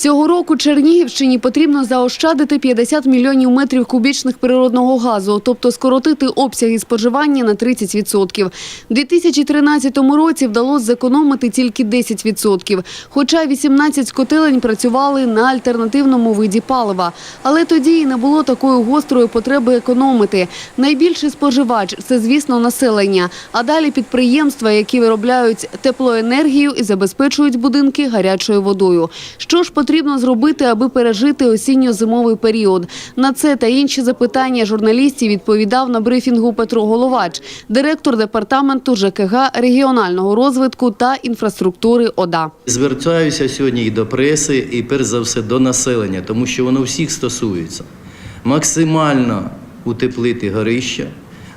Цього року Чернігівщині потрібно заощадити 50 мільйонів метрів кубічних природного газу, тобто скоротити обсяги споживання на 30%. У 2013 році вдалося зекономити тільки 10%, хоча 18 котелень працювали на альтернативному виді палива. Але тоді і не було такої гострої потреби економити. Найбільший споживач – це, звісно, населення, а далі підприємства, які виробляють теплоенергію і забезпечують будинки гарячою водою. Що ж потрібно зробити, аби пережити осінньо-зимовий період? На це та інші запитання журналістів відповідав на брифінгу Петро Головач, директор департаменту ЖКГ, регіонального розвитку та інфраструктури ОДА. Звертаюся сьогодні і до преси, і перш за все до населення, тому що воно всіх стосується. Максимально утеплити горища,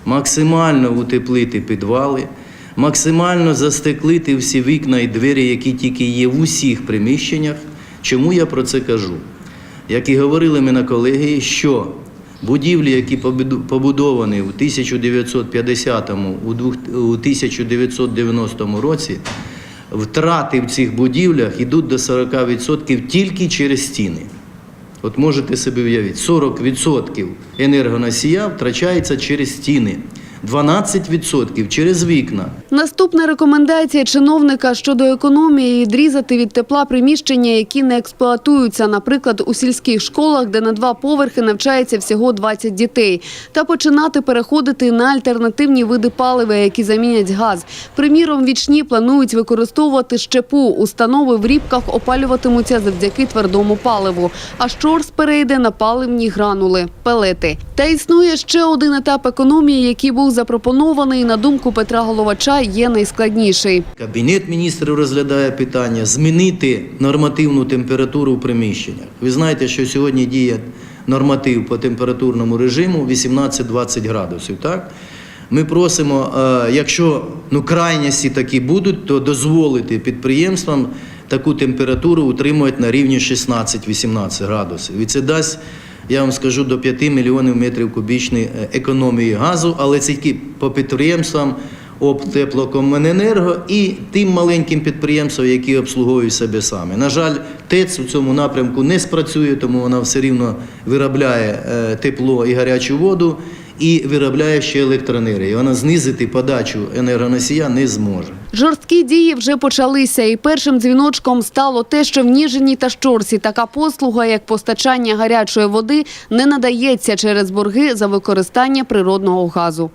максимально утеплити підвали, максимально застеклити всі вікна і двері, які тільки є в усіх приміщеннях. Чому я про це кажу? Як і говорили ми на колегії, що будівлі, які побудовані в 1950-му, у у 1990 році, втрати в цих будівлях йдуть до 40% тільки через стіни. От можете собі уявити, 40% енергоносія втрачається через стіни, 12% через вікна. Наступна рекомендація чиновника щодо економії – відрізати від тепла приміщення, які не експлуатуються, наприклад, у сільських школах, де на два поверхи навчається всього 20 дітей, та починати переходити на альтернативні види палива, які замінять газ. Приміром, вічні планують використовувати щепу. Установи в рібках опалюватимуться завдяки твердому паливу, а щорс перейде на паливні гранули – пелети. Та існує ще один етап економії, який був запропонований, на думку Петра Головача, є найскладніший. Кабінет міністрів розглядає питання змінити нормативну температуру в приміщеннях. Ви знаєте, що сьогодні діє норматив по температурному режиму 18-20 градусів. Так? Ми просимо, е, якщо ну, крайності такі будуть, то дозволити підприємствам таку температуру утримувати на рівні 16-18 градусів. І це дасть, я вам скажу, до 5 мільйонів метрів кубічної е, економії газу, але тільки по підприємствам Обтеплокомуненерго і тим маленьким підприємствам, які обслуговують себе самі. На жаль, ТЕЦ у цьому напрямку не спрацює, тому вона все рівно виробляє е, тепло і гарячу воду і виробляє ще електроенергію. Вона знизити подачу енергоносія не зможе. Жорсткі дії вже почалися, і першим дзвіночком стало те, що в Ніжині та Щорсі така послуга, як постачання гарячої води, не надається через борги за використання природного газу.